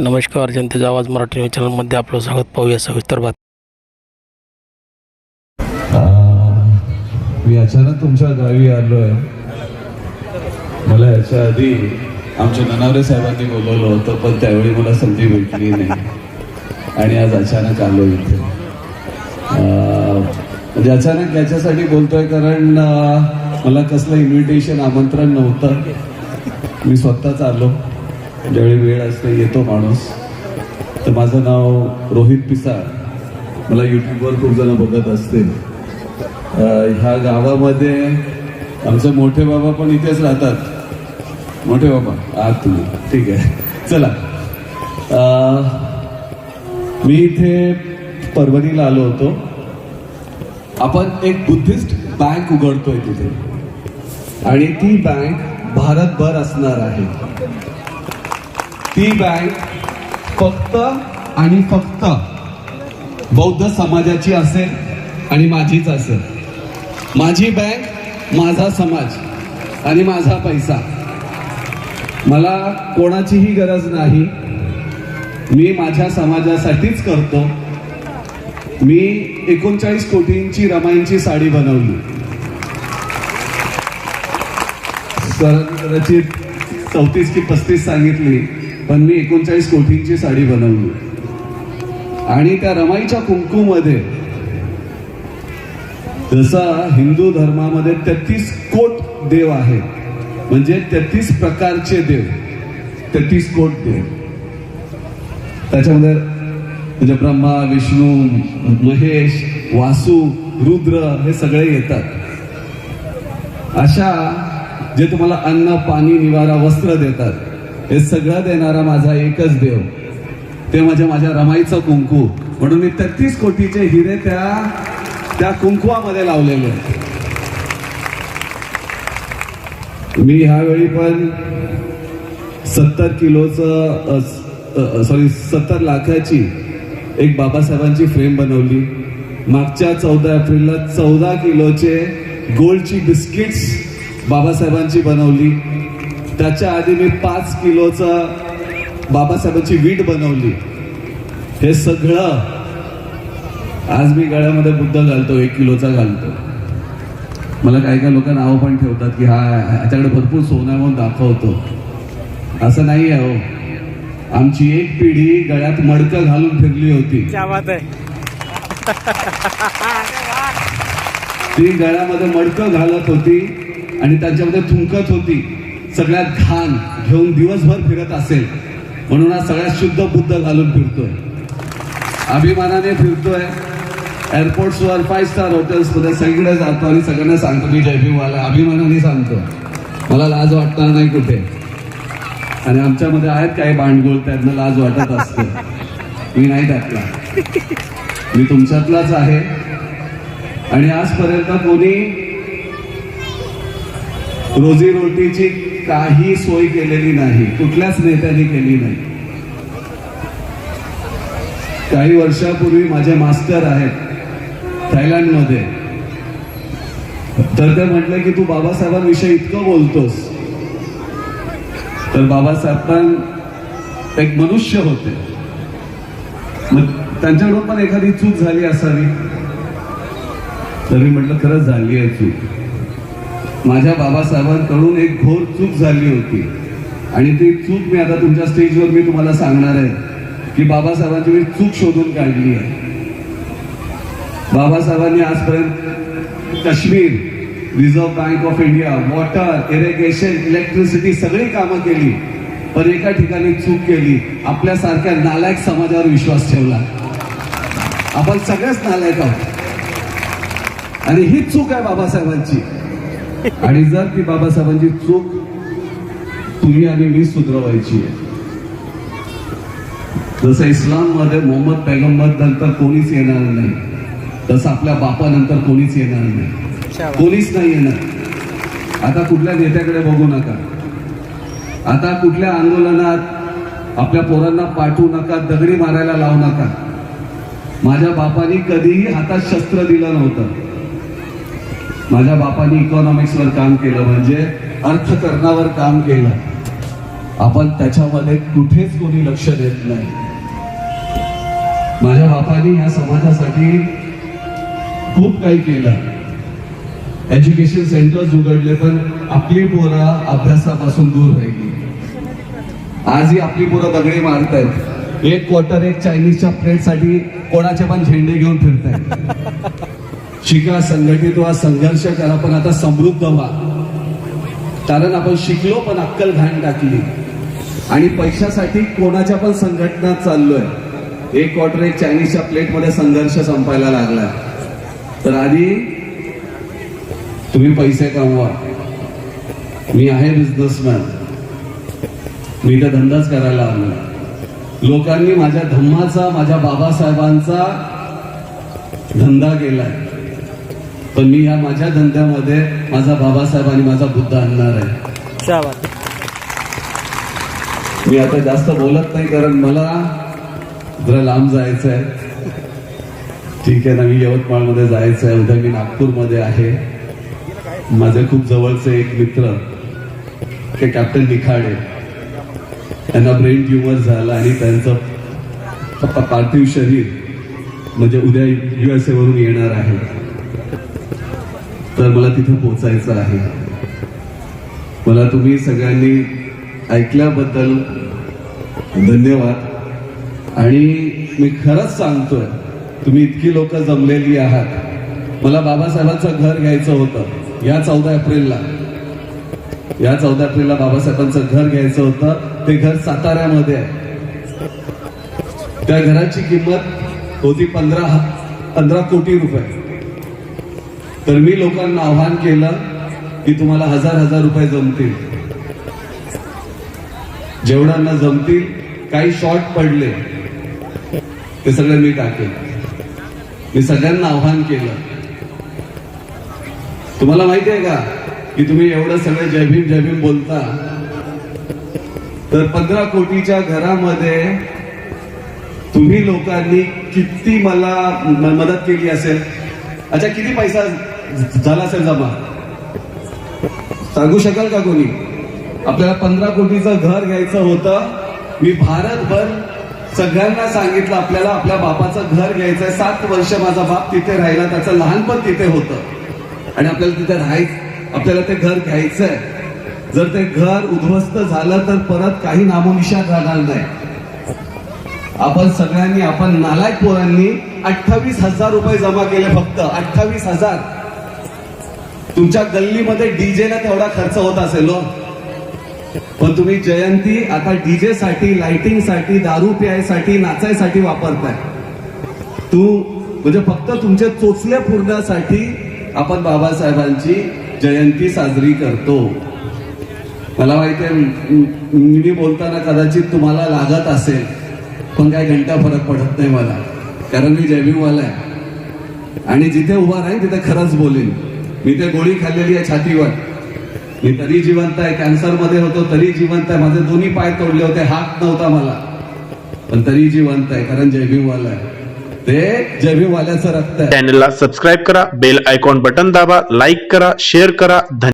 नमस्कार जनतेचा आवाज मराठी न्यूज चॅनलमध्ये आपलं स्वागत. पाहूया सविस्तर बात मी अचानक तुमच्या गावी आलोय. मला याच्या आधी आमच्या ननावरे साहेबांनी बोलवलं होतं पण त्यावेळी मला संधी भेटली नाही. आणि आज अचानक आलो इथे. म्हणजे अचानक याच्यासाठी बोलतोय कारण मला कसलं इन्व्हिटेशन आमंत्रण नव्हतं. मी स्वतःच आलो. ज्यावेळी वेळ असतो येतो माणूस. तर माझं नाव रोहित पिसाळ. मला यूट्यूबवर खूप जण बघत असतील. ह्या गावामध्ये आमचे मोठे बाबा पण इथेच राहतात. मोठे बाबा आहात तुम्ही. ठीक आहे. चला. आ, मी इथे परभणीला आलो होतो. आपण एक बुद्धिस्ट बँक उघडतोय तिथे. आणि ती बँक भारतभर असणार आहे. ती बँक फक्त आणि फक्त बौद्ध समाजाची असेल आणि माझीच असेल. माझी बँक माझा समाज आणि माझा पैसा. मला कोणाचीही गरज नाही. मी माझ्या समाजासाठीच करतो. मी एकोणचाळीस कोटींची रमाईंची साडी बनवली. सरांनी कदाचित चौतीस की पस्तीस सांगितली. पण मी एकोणचाळीस कोटींची साडी बनवली. आणि त्या रमाईच्या कुंकूमध्ये जसा हिंदू धर्मामध्ये तेहतीस कोट देव आहेत म्हणजे तेहतीस प्रकारचे देव तेहतीस कोट देव. त्याच्यामध्ये म्हणजे ब्रह्मा विष्णू महेश वासू रुद्र हे सगळे येतात. अशा जे तुम्हाला अन्न पाणी निवारा वस्त्र देतात. हे सगळं देणारा माझा एकच देव. ते म्हणजे माझ्या रमाईचं कुंकू. म्हणून मी तेहतीस कोटीचे हिरे त्या त्या कुंकुवामध्ये लावलेले. मी ह्यावेळी पण सत्तर किलोचं सॉरी सत्तर लाखाची एक बाबासाहेबांची फ्रेम बनवली. मागच्या चौदा एप्रिलला चौदा किलोचे गोल्डची बिस्किट्स बाबासाहेबांची बनवली. त्याच्या आधी मी पाच किलोचा बाबासाहेबांची वीट बनवली. हे सगळं आज मी गळ्यामध्ये बुद्ध घालतो एक किलोचा घालतो. मला काही काही लोक नावं पण ठेवतात की हा ह्याच्याकडे भरपूर सोनं म्हणून दाखवतो. असं नाही आहे हो. आमची एक पिढी गळ्यात मडकं घालून फिरली होती. क्या बात आहे. ती गळ्यामध्ये मडकं घालत होती आणि त्याच्यामध्ये थुंकत होती. सगळ्यात घाण घेऊन दिवसभर फिरत असेल म्हणून आज सगळ्यात शुद्ध बुद्ध घालून फिरतोय. अभिमानाने फिरतोय. एअरपोर्ट्सवर फाईव्ह स्टार हॉटेल्समध्ये सगळीकडे जातो आणि सगळ्यांना सांगतो मी जयभीमवाला अभिमानाने सांगतो. मला लाज वाटणार नाही कुठे. आणि आमच्यामध्ये आहेत काही भांडगोळ त्यांना लाज वाटत असते. मी नाही त्यातला. मी तुमच्यातलाच आहे. आणि आजपर्यंत कोणी रोजीरोटीची काही सोय केलेली नाही. कुठल्याच नेत्यांनी केली नाही. काही वर्षापूर्वी माझे मास्टर आहेत थायलंडमध्ये. तर ते म्हटलं की तू बाबासाहेबांविषयी इतकं बोलतोस. तर बाबासाहेब पण एक मनुष्य होते. मग त्यांच्याकडून पण एखादी चूक झाली असावी. तर मी म्हटलं खरंच झाली आहे चूक. माझ्या बाबासाहेबांकडून एक घोर चूक झाली होती. आणि ती चूक मी आता तुमच्या स्टेजवर मी तुम्हाला सांगणार आहे की बाबासाहेबांची मी चूक शोधून काढली आहे. बाबासाहेबांनी आजपर्यंत Kashmir Reserve Bank of India water irrigation electricity सगळी कामं केली पण एका ठिकाणी चूक केली. आपल्यासारख्या नालायक समाजावर विश्वास ठेवला. आपण सगळेच नालायक आहोत. आणि ही चूक आहे बाबासाहेबांची. आणि जर ती बाबासाहेबांची चूक तुम्ही आणि मी सुधरवायची आहे. जसं इस्लाममध्ये मोहम्मद पैगंबर नंतर कोणीच येणार नाही. तसं आपल्या बापानंतर कोणीच येणार नाही. कोणीच नाही येणार. आता कुठल्या नेत्याकडे बघू नका. आता कुठल्या आंदोलनात आपल्या पोरांना पाठवू नका दगडी मारायला लावू नका. माझ्या बापानी कधीही हातात शस्त्र दिलं नव्हतं. माझ्या बापाने इकॉनॉमिक्सवर काम केलं म्हणजे अर्थकरणावर काम केलं. आपण त्याच्यामध्ये कुठेच कोणी लक्ष देत नाही. माझ्या बापाने या समाजासाठी खूप काही केलं. एज्युकेशन सेंटर्स उघडले पण आपली पोरं अभ्यासापासून दूर राहिली. आजही आपली पोरं दगडी मारतायत. एक क्वार्टर एक चायनीजच्या प्लेटसाठी कोणाचे पण झेंडे घेऊन फिरतायत. शिका संघटित व्हा संघर्ष करा पण आता समृद्ध व्हा. कारण आपण शिकलो पण अक्कल घाण टाकली. आणि पैशासाठी कोणाच्या पण संघटना चाललोय. एक क्वार्टर एक चायनीजच्या प्लेटमध्ये संघर्ष संपायला लागला. तर आधी तुम्ही पैसे कमवा. मी आहे बिझनेसमॅन मी तर धंदाच करायला आलो लोकांनी माझ्या धम्माचा माझ्या बाबासाहेबांचा धंदा केलाय. पण मी या माझ्या धंद्यामध्ये माझा बाबासाहेब आणि माझा बुद्ध आणणार आहे मी आता जास्त बोलत नाही कारण मला जरा लांब जायचं आहे ठीक आहे ना मी यवतमाळमध्ये जायचं आहे उद्या मी नागपूरमध्ये आहे माझे खूप जवळचे एक मित्र ते कॅप्टन निखाडे त्यांना ब्रेन ट्युमर झाला आणि त्यांचं पार्थिव शरीर म्हणजे उद्या युएसए वरून येणार आहे तर मला तिथे पोचायचं आहे. मला तुम्ही सगळ्यांनी ऐकल्याबद्दल धन्यवाद. आणि मी खरंच सांगतोय तुम्ही इतकी लोक जमलेली आहात. मला बाबासाहेबांचं घर घ्यायचं होतं या चौदा एप्रिलला. या चौदा एप्रिलला बाबासाहेबांचं घर घ्यायचं होतं ते घर साताऱ्यामध्ये. आहे त्या घराची किंमत होती पंधरा पंधरा कोटी रुपये. तर मी लोकांना आव्हान केलं की तुम्हाला हजार हजार रुपये जमतील. जेवढ्यांना जमतील काही शॉर्ट पडले ते सगळे मी टाकेल. मी सगळ्यांना आव्हान केलं. तुम्हाला माहिती आहे का की तुम्ही एवढं सगळं जय भीम जय भीम बोलता? तर पंधरा कोटीच्या घरामध्ये तुम्ही लोकांनी किती मला मदत केली असेल? अच्छा किती पैसा झाला असेल जमा. सांगू शकाल का कोणी? आपल्याला पंधरा कोटीचं घर घ्यायचं होतं. मी भारतभर सगळ्यांना सांगितलं आपल्याला आपल्या बापाचं घर घ्यायचंय. सात वर्ष माझा बाप तिथे राहिला त्याचं लहानपण तिथे होतं. आणि आपल्याला तिथे राहायचं आपल्याला ते घर घ्यायचंय. जर ते घर उद्ध्वस्त झालं तर परत काही नामोनिशान राहणार नाही. आपण सगळ्यांनी आपण नालायक पोरांनी अठ्ठावीस हजार रुपये जमा केले फक्त. अठ्ठावीस हजार. तुमच्या गल्लीमध्ये डीजेला तेवढा खर्च होत असेल हो. पण तुम्ही जयंती आता डीजे साठी लाइटिंगसाठी दारू प्यायसाठी नाचायसाठी वापरताय. तू म्हणजे फक्त तुमचे चोचले पूर्णासाठी आपण बाबासाहेबांची जयंती साजरी करतो. मला माहिती आहे मी बोलताना कदाचित तुम्हाला लागत असेल पण काय घंटा फरक पडत नाही मला कारण मी जयभीमवाला आहे. आणि जिथे उभा राहील तिथे खरंच बोलेन. मी ते गोळी खाल्लेली आहे छातीवर. मी तरी जिवंत आहे कॅन्सरमध्ये होतो तरी जिवंत आहे. माझे दोन्ही पाय तोडले होते हात नव्हता मला. पण तरी जिवंत आहे कारण जयभीमवाला आहे. ते जयभीमवाल्याचं रक्त आहे. चॅनलला सबस्क्राईब करा बेल आयकॉन बटन दाबा लाईक करा शेअर करा. धन्यवाद.